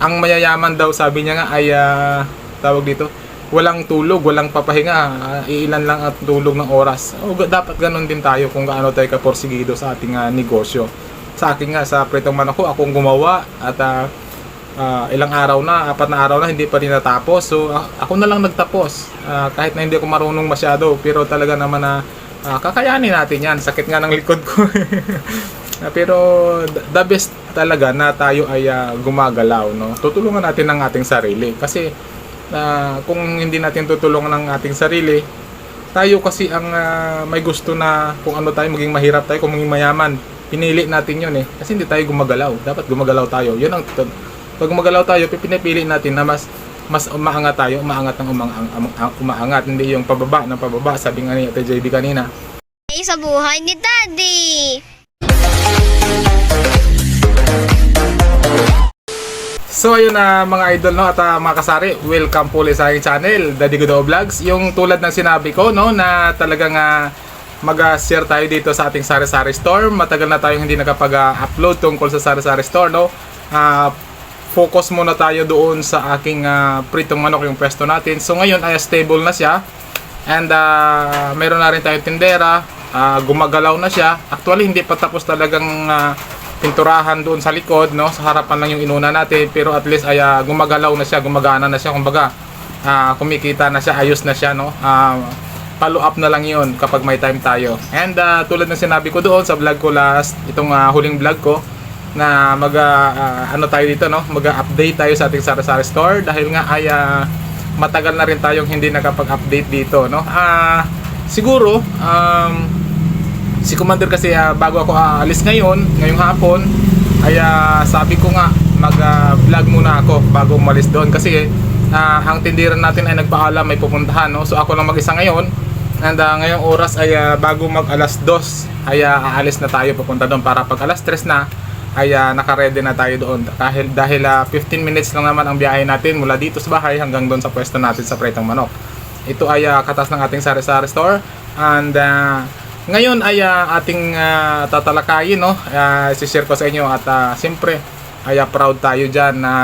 Ang mayayaman daw sabi niya nga ay ah, tawag dito, walang tulog, walang papahinga, ah, iilan lang at tulog ng oras. O, dapat ganun din tayo kung gaano tayo kaporsigido sa ating ah, negosyo. Sa akin nga, sa pritong manok ko, akong gumawa at ah, ah, ilang araw na, apat na araw na, hindi pa rin natapos. So, ah, ako na lang nagtapos. Ah, kahit na hindi ako marunong masyado, pero talaga naman na ah, kakayanin natin yan. Sakit nga ng likod ko. Pero the- best talaga na tayo ay ah, gumagalaw, no? Tutulungan natin ang ating sarili kasi ah, kung hindi natin tutulungan ang ating sarili, tayo kasi ang ah, may gusto na kung ano tayo maging mahirap tayo, kung maging mayaman. Pinili natin 'yon eh. Kasi hindi tayo gumagalaw. Dapat gumagalaw tayo. 'Yun ang pag gumagalaw tayo, pinipili natin na mas mas umaangat tayo, umaangat ng umaang, ang- umaangat, hindi yung pababa ng pababa, sabi nga ni Ate JB kanina. Sa buhay ni Daddy. So ayun na mga idol no at ah, mga kasari, welcome po ulit sa aking channel, Daddy Godo Vlogs. Yung tulad ng sinabi ko no na talagang ah, mag-share tayo dito sa ating Sari Sari Store. Matagal na tayong hindi nakapag-upload tungkol sa Sari Sari Store no. Ah, focus muna tayo doon sa aking ah, pritong manok yung pwesto natin. So ngayon ay stable na siya. And ah, meron na rin tayong tindera, ah, gumagalaw na siya. Actually hindi pa tapos talagang ah, pinturahan doon sa likod, no? Sa harapan lang yung inuna natin, pero at least ay ah, gumagalaw na siya, gumagana na siya, kumbaga ah, kumikita na siya, ayos na siya, no? Ah, follow up na lang yun kapag may time tayo. And ah, tulad ng sinabi ko doon sa vlog ko last, itong ah, huling vlog ko, na mag ah, ano tayo dito no mag-update tayo sa ating sari-sari store dahil nga ay ah, matagal na rin tayong hindi nakapag-update dito no ah siguro um, si Commander kasi ah, bago ako aalis ngayon ngayong hapon ay ah, sabi ko nga mag-vlog muna ako bago umalis doon. Kasi ah, ang tindiran natin ay nagpaalam may pupuntahan no? So ako lang mag-isa ngayon. And ah, ngayong oras ay ah, bago mag alas 2 ay ah, aalis na tayo papunta doon para pag alas 3 na ay ah, nakaredy na tayo doon. Dahil dahil ah, 15 minutes lang naman ang biyahe natin mula dito sa bahay hanggang doon sa pwesto natin sa Pretang Manok ito ay ah, katas ng ating sari-sari store. And ah, ngayon ay ah, ating ah, tatalakayin no? Uh, share ko sa inyo at ah, siyempre ay ah, proud tayo diyan na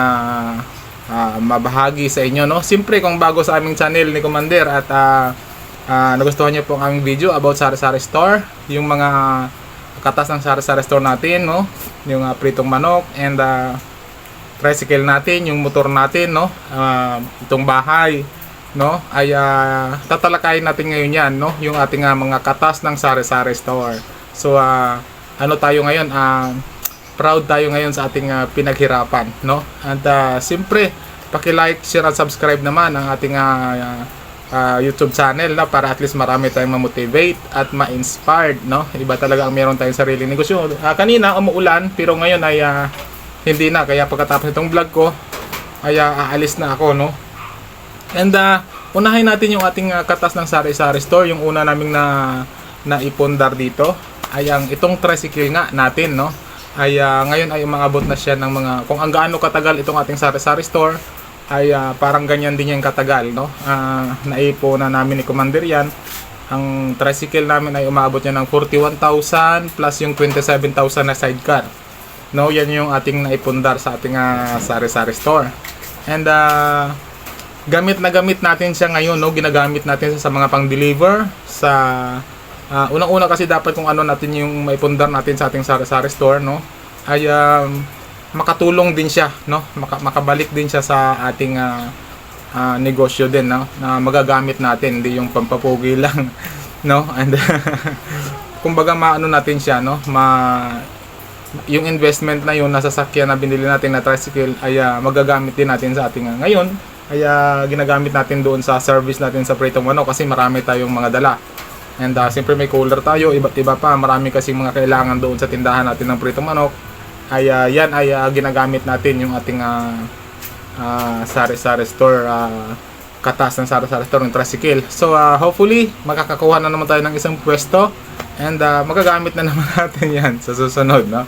ah, mabahagi sa inyo no? Siyempre kung bago sa aming channel ni Commander at ah, ah, nagustuhan niyo po ang aming video about sari-sari store yung mga katas ng sari-sari store natin no? Yung ah, pritong manok and ah, tricycle natin yung motor natin no? Ah, itong bahay no? Ay ah, tatalakayin natin ngayon yan no? Yung ating ah, mga katas ng sari-sari store. So ah, ano tayo ngayon? Ah, proud tayo ngayon sa ating ah, pinaghirapan no? At ah, siyempre paki-like, share at subscribe naman ang ating ah, ah, YouTube channel na para at least marami tayong ma-motivate at ma-inspired no? Iba talaga ang meron tayong sariling negosyo. Ah, kanina umuulan pero ngayon ay ah, hindi na. Kaya pagkatapos nitong vlog ko ay ah, aalis na ako no And uh, unahin natin yung ating uh, katas ng sari-sari store. Yung una naming na naipundar dito ay ang itong tricycle nga natin, no? Ay uh, ngayon ay umabot na siya ng mga kung ang gaano katagal itong ating sari-sari store ay uh, parang ganyan din yung katagal, no? Uh, naipo na namin ni Commander yan. Ang tricycle namin ay umabot niya ng 41,000 plus yung 27,000 na sidecar. No, yan yung ating naipundar sa ating uh, sari-sari store. And uh, gamit na gamit natin siya ngayon no? Ginagamit natin siya sa mga pang-deliver sa ah, unang-una kasi dapat kung ano natin yung maipundar natin sa ating sari-sari store no? Ay um, makatulong din siya no? Maka- makabalik din siya sa ating ah, ah, negosyo din no? Na magagamit natin hindi yung pampapugi lang no? And kumbaga maano natin siya no? Ma yung investment na yun nasa sakyan na binili natin na tricycle ay ah, magagamit din natin sa ating ah, ngayon kaya ginagamit natin doon sa service natin sa Pritong Manok kasi marami tayong mga dala. And uh, siyempre may cooler tayo, iba't iba pa, marami kasi mga kailangan doon sa tindahan natin ng Pritong Manok. Ay ah, yan ay ah, ginagamit natin yung ating ah, ah, sari-sari store ah, katas ng sari-sari store ng tricycle. So ah, hopefully makakakuha na naman tayo ng isang pwesto and ah, magagamit na naman natin yan sa susunod no.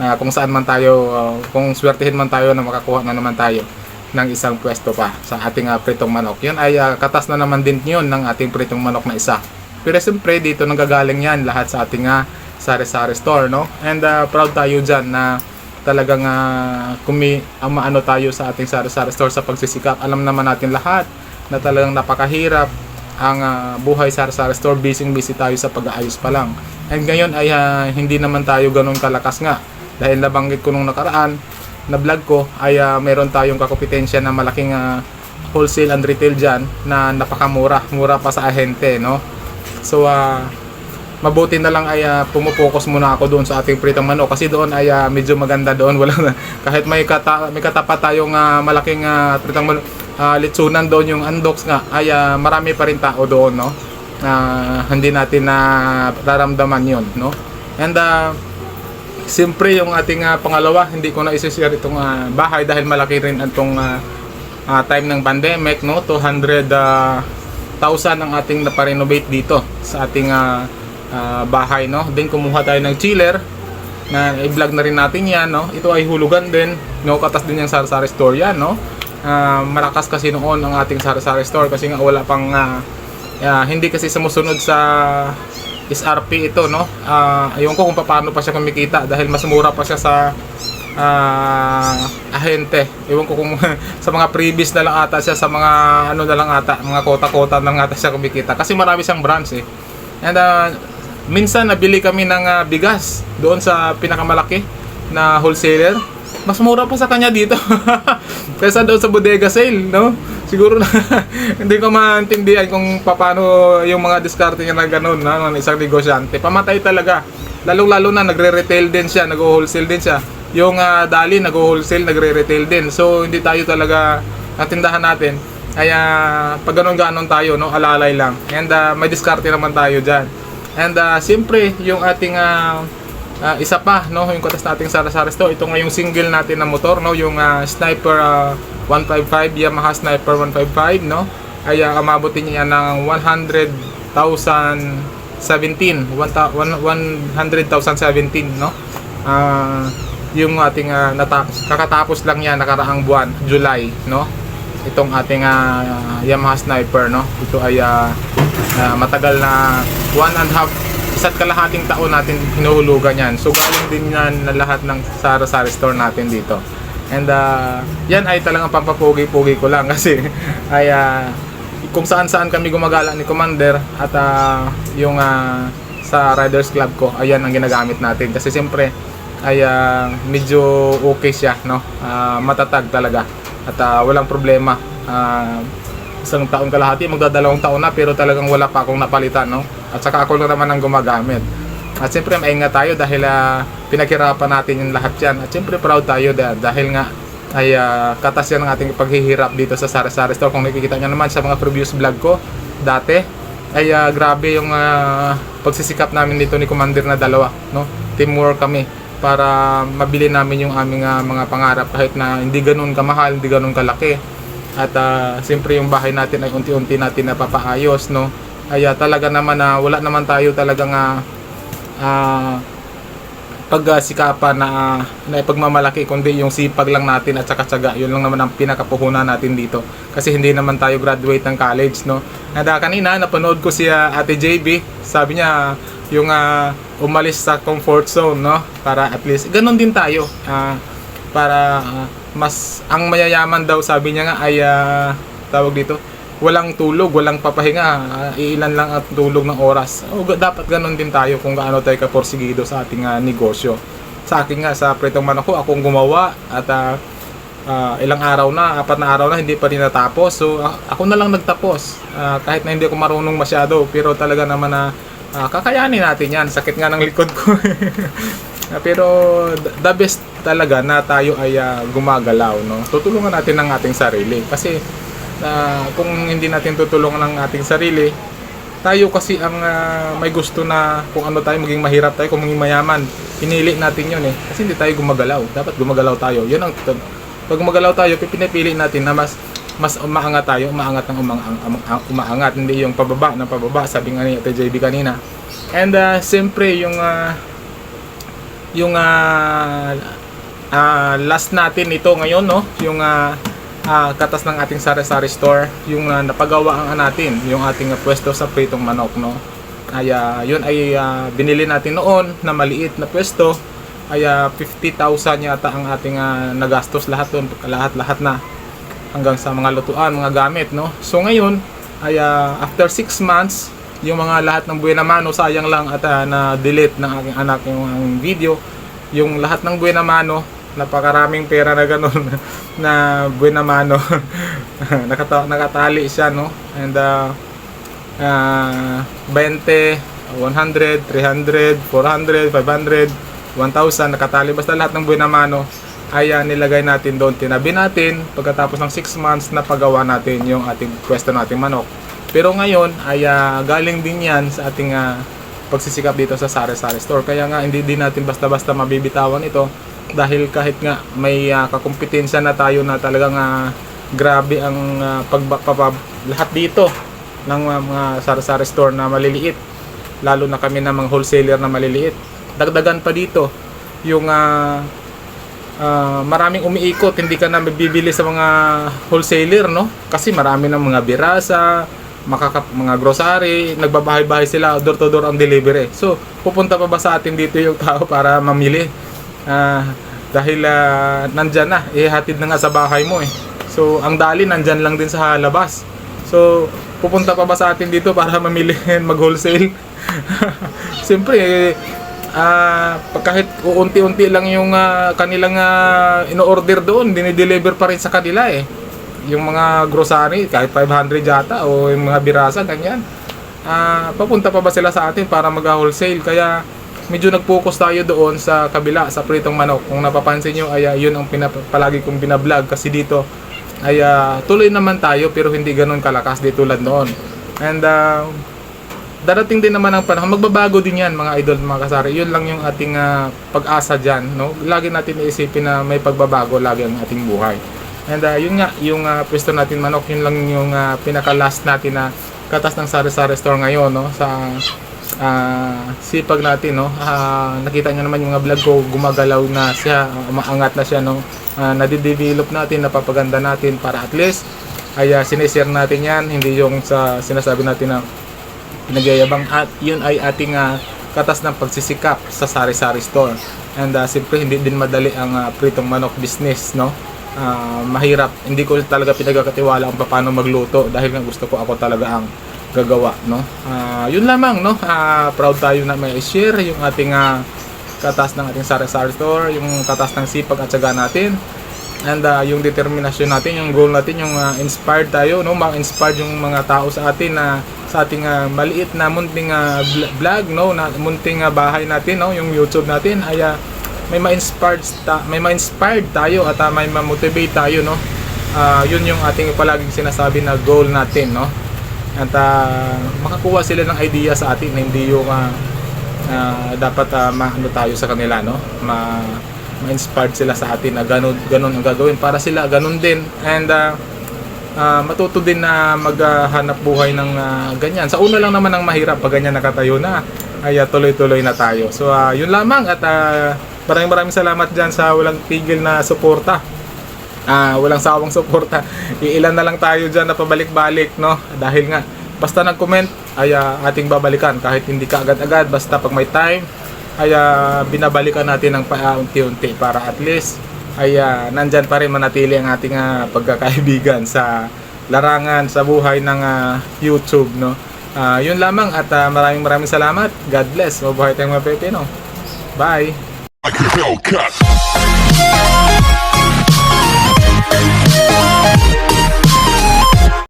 Ah, kung saan man tayo ah, kung swertihin man tayo na makakuha na naman tayo ng isang pwesto pa sa ating ah, pritong manok. Yun ay ah, katas na naman din yun ng ating pritong manok na isa. Pero siyempre dito nanggagaling yan lahat sa ating ah, sari-sari store no. And ah, proud tayo dyan na talagang uh, kumi ang maano tayo sa ating sari-sari store sa pagsisikap. Alam naman natin lahat na talagang napakahirap ang ah, buhay sari-sari store. Busy-busy tayo sa pag-aayos pa lang. And ngayon ay ah, hindi naman tayo ganun kalakas nga. Dahil nabanggit ko nung nakaraan na vlog ko ay ah, meron tayong kakompetensya na malaking ah, wholesale and retail dyan na napakamura. Mura pa sa ahente, no? So, ah, mabuti na lang ay ah, pumupokus muna ako doon sa ating pritong manok kasi doon ay ah, medyo maganda doon wala na kahit may kata, may katapat tayong ah, malaking ah, pritong manok ah, litsunan doon yung undox nga ay ah, marami pa rin tao doon no Ah, hindi natin na raramdaman yon no and ah, Siyempre yung ating ah, pangalawa, hindi ko na isi-share itong ah, bahay dahil malaki rin itong ah, ah, time ng pandemic, no? 200,000 ang ating naparenovate dito sa ating ah, ah, bahay, no? Then kumuha tayo ng chiller na i-vlog na rin natin yan, no? Ito ay hulugan din, no? Katas din yung sari-sari store yan, no? Ah, malakas kasi noon ang ating sari-sari store kasi nga wala pang ah, ah, hindi kasi sumusunod sa SRP ito, no? Ah, ayun ko kung paano pa siya kumikita dahil mas mura pa siya sa ah, ahente. Ewan ko kung sa mga previous na lang ata siya sa mga ano na lang ata, mga kota-kota na lang ata siya kumikita kasi marami siyang branch eh. And ah, minsan nabili kami ng ah, bigas doon sa pinakamalaki na wholesaler. Mas mura pa sa kanya dito. Kaysa doon sa bodega sale, no? Siguro na hindi ko maintindihan kung paano yung mga diskarte niya na ganun, na ng isang negosyante. Pamatay talaga. Lalong-lalo na nagre-retail din siya, nag-wholesale din siya. Yung ah, Dali nag-wholesale, nagre-retail din. So hindi tayo talaga ang tindahan natin. Kaya pag ganun-ganon tayo, no, alalay lang. And ah, may diskarte naman tayo diyan. And ah, siyempre, yung ating ah, Ah, isa pa, no, yung katas nating Sara-Sara store. Ito nga yung single natin na motor, no, yung ah, Sniper ah, 155, Yamaha Sniper 155, no. Ay uh, amabutin niya ng 100,017, 100,017, no. Ah, yung ating ah, nata- kakatapos lang yan nakaraang buwan, July, no. Itong ating ah, Yamaha Sniper, no. Ito ay ah, ah, matagal na one and half isa't kalahating taon natin hinuhulugan yan. So galing din yan na lahat ng Sara-Sari store natin dito. And uh, yan ay talagang pampapugi-pugi ko lang kasi ay uh, kung saan-saan kami gumagala ni Commander at uh, yung uh, sa Riders Club ko, ayan ang ginagamit natin. Kasi siyempre ay uh, medyo okay siya, no? Uh, matatag talaga. At uh, walang problema. Uh, isang taon kalahati, magdadalawang taon na pero talagang wala pa akong napalitan, no? At saka ako lang naman ang gumagamit. At siyempre maingat tayo dahil uh, pinaghirapan natin yung lahat yan. At siyempre proud tayo da- dahil nga ay uh, katas yan ng ating paghihirap dito sa Sari Sari Store. Kung nakikita nyo naman sa mga previous vlog ko dati, ay uh, grabe yung uh, pagsisikap namin dito ni Commander na dalawa. No? Teamwork kami para mabili namin yung aming uh, mga pangarap kahit na hindi ganun kamahal, hindi ganun kalaki. At uh, siyempre yung bahay natin ay unti-unti natin napapaayos, no? Ay uh, talaga naman na wala naman tayo talagang uh, uh, pagsikapan na uh, na ipagmamalaki kundi yung sipag lang natin at saka tsaga yun lang naman ang pinakapuhunan natin dito. Kasi hindi naman tayo graduate ng college no? Uh, kanina napanood ko si uh, Ate JB sabi niya yung uh, umalis sa comfort zone no? Para at least ganun din tayo uh, para uh, mas ang mayayaman daw sabi niya nga ay uh, tawag dito walang tulog, walang papahinga, uh, ilan lang at tulog ng oras. O, dapat ganun din tayo kung gaano tayo kaporsigido sa ating ah, negosyo. Sa akin nga, sa pretong manok ko, akong gumawa at ah, ah, ilang araw na, apat na araw na, hindi pa rin natapos. So, a- ako na lang nagtapos. Ah, kahit na hindi ako marunong masyado, pero talaga naman na ah, kakayanin natin yan. Sakit nga ng likod ko. Pero th- the best talaga na tayo ay ah, gumagalaw, no? Tutulungan natin ang ating sarili kasi na kung hindi natin tutulungan ang ating sarili, tayo kasi ang ah, may gusto na kung ano tayo, maging mahirap tayo, kung maging mayaman, pinili natin yun eh. Kasi hindi tayo gumagalaw. Dapat gumagalaw tayo. Yun ang, pag gumagalaw tayo, pinipili natin na mas mas umaangat tayo, umaangat ng umaang, umaang- umaangat, hindi yung pababa ng pababa, sabi nga ni Ate JB kanina. And uh, siyempre, yung ah, yung ah, ah, last natin ito ngayon, no? Yung ah, ah, katas ng ating sari-sari store, yung ah, napagawaan natin, yung ating ah, pwesto sa pritong manok, no? Ay, ah, yun ay ah, binili natin noon na maliit na pwesto ay ah, 50,000 yata ang ating ah, nagastos lahat doon, lahat-lahat na hanggang sa mga lutuan, mga gamit, no? So ngayon, ay ah, after 6 months, yung mga lahat ng buena mano, sayang lang at ah, na-delete ng aking anak yung ang video. Yung lahat ng buena mano, napakaraming pera na ganun na buena mano. Nakata- nakatali siya, no? And ah, ah, 20, 100, 300, 400, 500, 1,000 nakatali. Basta lahat ng buwan na mano ay ah, nilagay natin doon. Tinabi natin pagkatapos ng 6 months na pagawa natin yung ating pwesto nating manok. Pero ngayon ay ah, galing din yan sa ating ah, pagsisikap dito sa Sari Sari Store. Kaya nga hindi din natin basta-basta mabibitawan ito dahil kahit nga may ah, kakumpetensya na tayo na talagang ah, grabe ang uh, pagba lahat dito ng ah, mga Sari Sari Store na maliliit. Lalo na kami na mga wholesaler na maliliit. Dagdagan pa dito yung ah, ah, maraming umiikot. Hindi ka na mabibili sa mga wholesaler no? Kasi marami ng mga birasa makaka mga grocery nagbabahay-bahay sila door to door ang delivery. So pupunta pa ba sa atin dito yung tao para mamili Ah, dahil ah, nandyan na ihatid na nga sa bahay mo eh so ang dali nandyan lang din sa labas so pupunta pa ba sa atin dito para mamili mag wholesale Siyempre, eh, pag kahit unti-unti lang yung ah, kanilang ah, ino-order doon, dinideliver pa rin sa kanila eh. Yung mga grocery, kahit 500 yata, o yung mga birasa, ganyan. Ah, papunta pa ba sila sa atin para mag-wholesale? Kaya medyo nag-focus tayo doon sa kabila, sa pritong manok. Kung napapansin nyo, ay ah, yun ang pinap- palagi kong binablog kasi dito ay ah, tuloy naman tayo pero hindi ganun kalakas di tulad noon. And ah, darating din naman ang panahon, magbabago din yan mga idol, mga kasari. Yun lang yung ating ah, pag-asa dyan. No? Lagi natin iisipin na may pagbabago lagi ang ating buhay. And ah, yun nga, yung uh, pwesto natin manok, yun lang yung ah, pinaka-last natin na katas ng sari-sari store ngayon. No? Sa ah, sipag natin. No? Ah, nakita nyo naman yung mga vlog ko, gumagalaw na siya, umaangat na siya. No? Ah, nadidevelop natin, napapaganda natin para at least ay uh, sinishare natin yan, hindi yung sa sinasabi natin na pinagyayabang at yun ay ating ah, katas ng pagsisikap sa sari-sari store. And uh, siyempre hindi din madali ang ah, pritong manok business, no? Ah, mahirap. Hindi ko talaga pinagkakatiwala ang paano magluto dahil nga gusto ko ako talaga ang gagawa, no? Ah, yun lamang, no? Ah, proud tayo na may share yung ating ah, katas ng ating sari-sari store, yung katas ng sipag at syaga natin and uh, yung determinasyon natin, yung goal natin, yung uh, inspired tayo, no, ma-inspired yung mga tao sa atin na sa ating uh, maliit na munting uh, vlog, no, na munting uh, bahay natin, no, yung YouTube natin ay uh, may ma-inspired ta- may ma-inspired tayo at uh, may ma-motivate tayo, no. Uh, yun yung ating palaging sinasabi na goal natin, no. At uh, makakuha sila ng idea sa atin na hindi yung uh, uh, dapat uh, maano tayo sa kanila, no. Ma ma-inspired sila sa atin na ganun, ganun ang gagawin para sila ganun din. And uh, uh, matuto din na maghanap buhay ng uh, ganyan. Sa una lang naman ang mahirap pag ganyan nakatayo na ay uh, tuloy-tuloy na tayo. So uh, yun lamang at uh, maraming maraming salamat dyan sa walang tigil na suporta ah walang sawang suporta iilan na lang tayo dyan na pabalik-balik no dahil nga basta nag-comment ay ah, ating babalikan kahit hindi ka agad-agad basta pag may time ay ah, binabalikan natin ng paunti-unti para at least ay ah, nandyan pa rin manatili ang ating ah, pagkakaibigan sa larangan sa buhay ng ah, YouTube no. Ah, yun lamang at ah, maraming maraming salamat. God bless. Mabuhay tayong mga Pilipino. Bye.